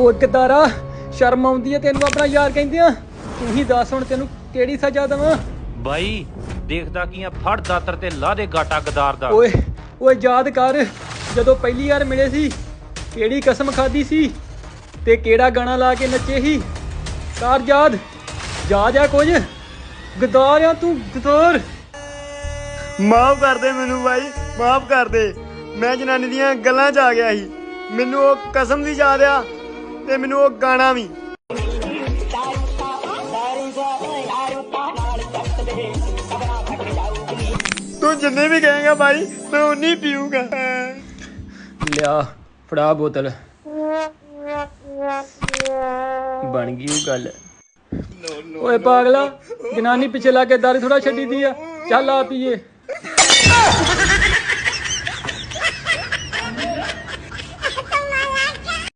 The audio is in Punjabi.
ਉਹ ਗਦਾਰਾ ਸ਼ਰਮ ਆਉਂਦੀ ਹੈ ਤੈਨੂੰ ਆਪਣਾ ਯਾਰ ਕਹਿੰਦੇ ਆ ਤੂੰ ਹੀ ਦੱਸ ਹੁਣ ਤੈਨੂੰ ਕਿਹੜੀ ਸਜ਼ਾ ਦੇਵਾਂ। ਬਾਈ ਦੇਖਦਾ ਕੀ ਆ ਫੜ ਦਾਤਰ ਤੇ ਲਾ ਦੇ ਗਾਟਾ ਗਦਾਰ ਦਾ। ਓਏ ਓਏ ਯਾਦ ਕਰ ਜਦੋਂ ਪਹਿਲੀ ਵਾਰ ਮਿਲੇ ਸੀ ਕਿਹੜੀ ਕਸਮ ਖਾਦੀ ਸੀ ਤੇ ਕਿਹੜਾ ਗਾਣਾ ਲਾ ਕੇ ਨੱਚੇ ਸੀ। ਕਰ ਯਾਦ ਜਾ ਜਾ ਕੁਝ? ਗਦਾਰ ਆ ਤੂੰ ਗਦਾਰ। ਮਾਫ ਕਰ ਦੇ ਮੈਨੂੰ ਬਾਈ ਮਾਫ ਕਰ ਦੇ। ਮੈਂ ਜਨਾਨੀ ਦੀਆਂ ਗੱਲਾਂ 'ਚ ਆ ਗਿਆ ਸੀ। ਮੈਨੂੰ ਉਹ ਕਸਮ ਦੀ ਯਾਦ ਆ ਤੇ ਮੈਨੂੰ ਉਹ ਗਾਣਾ ਵੀ। ਤੂੰ ਜਿੰਨੇ ਵੀ ਕਹੇਗਾ ਬਾਈ, ਮੈਂ ਉਨੀ ਪੀਊਂਗਾ। ਲਿਆ, ਫੜਾ ਬੋਤਲ। ਬਣ ਗਈ ਉਹ ਗੱਲ। ਓਏ ਪਾਗਲਾ, ਜਨਾਨੀ ਪਿੱਛੇ ਲਾ ਕੇ ਦਾਰੂ ਥੋੜਾ ਛੱਡੀ ਦੀ ਆ। ਚੱਲ ਆ ਪੀਏ।